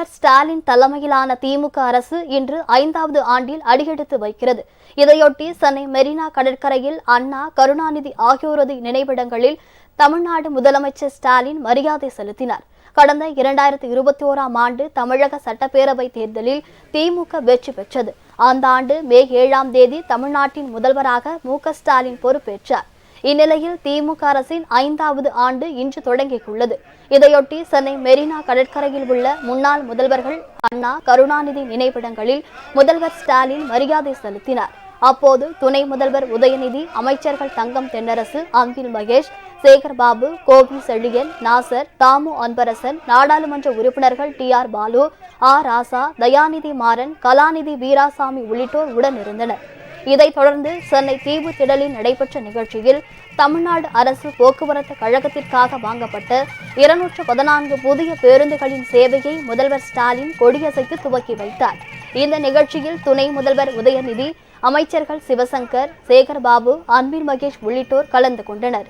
முதல்வர் ஸ்டாலின் தலைமையிலான திமுக அரசு இன்று ஐந்தாவது ஆண்டில் அடியெடுத்து வைக்கிறது. இதையொட்டி சென்னை மெரினா கடற்கரையில் அண்ணா கருணாநிதி ஆகியோரது நினைவிடங்களில் தமிழ்நாடு முதலமைச்சர் ஸ்டாலின் மரியாதை செலுத்தினார். கடந்த இரண்டாயிரத்தி இருபத்தி ஓராம் ஆண்டு தமிழக சட்டப்பேரவை தேர்தலில் திமுக வெற்றி பெற்றது. அந்த ஆண்டு மே ஏழாம் தேதி தமிழ்நாட்டின் முதல்வராக மு ஸ்டாலின் பொறுப்பேற்றார். இந்நிலையில் திமுக அரசின் ஐந்தாவது ஆண்டு இன்று தொடங்கியுள்ளது. இதையொட்டி சென்னை மெரினா கடற்கரையில் உள்ள முன்னாள் முதல்வர்கள் அண்ணா கருணாநிதி நினைவிடங்களில் முதல்வர் ஸ்டாலின் மரியாதை செலுத்தினார். அப்போது துணை முதல்வர் உதயநிதி அமைச்சர்கள் தங்கம் தென்னரசு அன்பில் மகேஷ் சேகர் பாபு கோபி செழியன் நாசர் தாமு அன்பரசன் நாடாளுமன்ற உறுப்பினர்கள் T R Balu A Raja Dayanidhi Maran Kalanidhi Veeraswamy உள்ளிட்டோர் உடனிருந்தனர். இதைத் தொடர்ந்து சென்னை தீவு திடலில் நடைபெற்ற நிகழ்ச்சியில் தமிழ்நாடு அரசு போக்குவரத்து கழகத்திற்காக வாங்கப்பட்ட இருநூற்று பதினான்கு புதிய பேருந்துகளின் சேவையை முதல்வர் ஸ்டாலின் கொடியசைத்து துவக்கி வைத்தார். இந்த நிகழ்ச்சியில் துணை முதல்வர் உதயநிதி அமைச்சர்கள் சிவசங்கர் சேகர் பாபு அன்பில் மகேஷ் உள்ளிட்டோர் கலந்து கொண்டனர்.